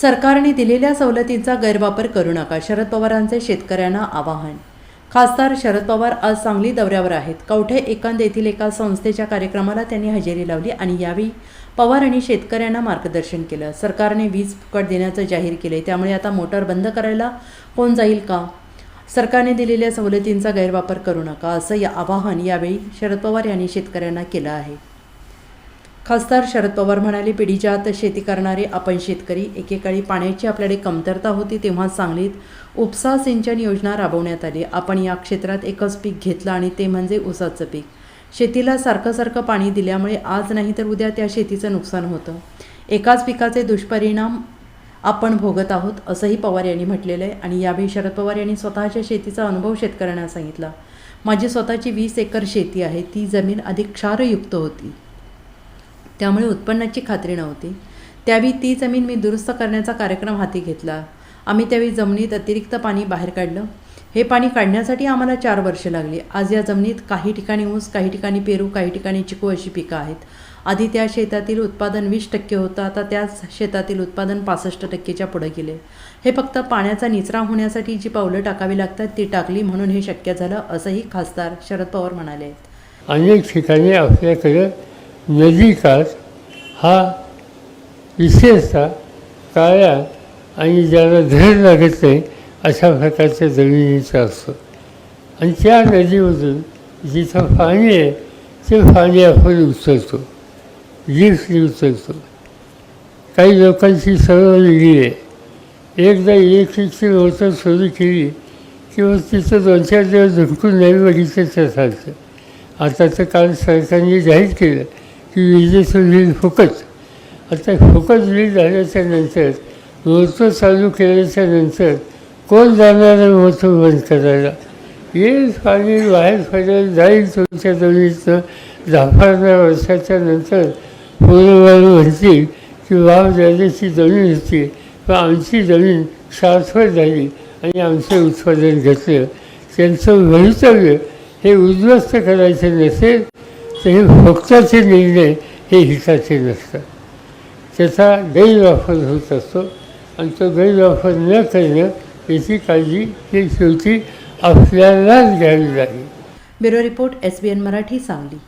सरकारने दिलेल्या सवलतींचा गैरवापर करू नका शरद पवारांचे शेतकऱ्यांना आवाहन. खासदार शरद पवार आज सांगली दौऱ्यावर आहेत. कवठे एकांत येथील एका संस्थेच्या कार्यक्रमाला त्यांनी हजेरी लावली आणि यावेळी पवार यांनी शेतकऱ्यांना मार्गदर्शन केलं. सरकारने वीज फुकट देण्याचं जाहीर केले त्यामुळे आता मोटार बंद करायला कोण जाईल का? सरकारने दिलेल्या सवलतींचा गैरवापर करू नका असं या आवाहन यावेळी शरद पवार यांनी शेतकऱ्यांना केलं आहे. खासदार शरद पवार म्हणाले पिढीच्या आत शेती करणारे आपण शेतकरी. एकेकाळी पाण्याची आपल्याकडे कमतरता होती तेव्हा सांगलीत उपसा सिंचन योजना राबवण्यात आली. आपण या क्षेत्रात एकच पीक घेतलं आणि ते म्हणजे ऊसाचं पीक. शेतीला सारखं सारखं पाणी दिल्यामुळे आज नाही तर उद्या त्या शेतीचं नुकसान होतं. एकाच पिकाचे दुष्परिणाम आपण भोगत आहोत असंही पवार यांनी म्हटलेलं आहे आणि यावेळी शरद पवार यांनी स्वतःच्या शेतीचा अनुभव शेतकऱ्यांना सांगितला. माझी स्वतःची वीस एकर शेती आहे. ती जमीन अधिक क्षारयुक्त होती. त्यामुळे उत्पन्नाची खात्री नव्हती. त्यावेळी ती जमीन मी दुरुस्त करण्याचा कार्यक्रम हाती घेतला. आम्ही त्यावेळी जमिनीत अतिरिक्त पाणी बाहेर काढलं. हे पाणी काढण्यासाठी आम्हाला चार वर्षे लागली. आज या जमिनीत काही ठिकाणी ऊस काही ठिकाणी पेरू काही ठिकाणी चिकू अशी पिकं आहेत. आधी त्या शेतातील उत्पादन वीस टक्के होतं. आता त्याच शेतातील उत्पादन पासष्ट टक्केच्या पुढे गेले. हे फक्त पाण्याचा निचरा होण्यासाठी जी पावलं टाकावी लागतात ती टाकली म्हणून हे शक्य झालं असंही खासदार शरद पवार म्हणाले. आहेत अनेक ठिकाणी आपल्याकडं नदीकाठ हा विशेषतः काळ्या आणि ज्याला धड लागत नाही अशा प्रकारच्या जमिनीचा असतो. आणि त्या नदीमधून जिथं पाणी आहे ते पाणी आपण उचलतो लिफ्टने उचलतो. काही लोकांची सवय वेगळी आहे. एकदा इलेक्ट्रिकची मोटर सुरू केली किंवा तिथं दोन चार दिवस झुकून नाही बघितलं तर चालतं आता तर काल सरकारने जाहीर केलं की विजेचं बिल फुकट आता फुकट बिल झाल्याच्यानंतर मोटर चालू केल्याच्यानंतर कोण जाणार मोठं मोटर बंद करायला? येईल पाणी बाहेर पडेल जाईल तुमच्या जमिनीतनं दहा पंधरा वर्षाच्या नंतर पूर्ववाळू म्हणतील की वाव जाण्याची जमीन होती. पण आमची जमीन सार्थक झाली आणि आमचं उत्पादन घेतलं. त्यांचं भवितव्य हे उद्ध्वस्त करायचं नसेल तर हे भक्ताचे निर्णय हे हिताचे नसतात. त्याचा गैरवापर होत असतो आणि तो गैरवापर न करणं याची काळजी ही शेवटी आपल्यालाच घ्यावी लागेल. Bureau report S B N Marathi Sangli.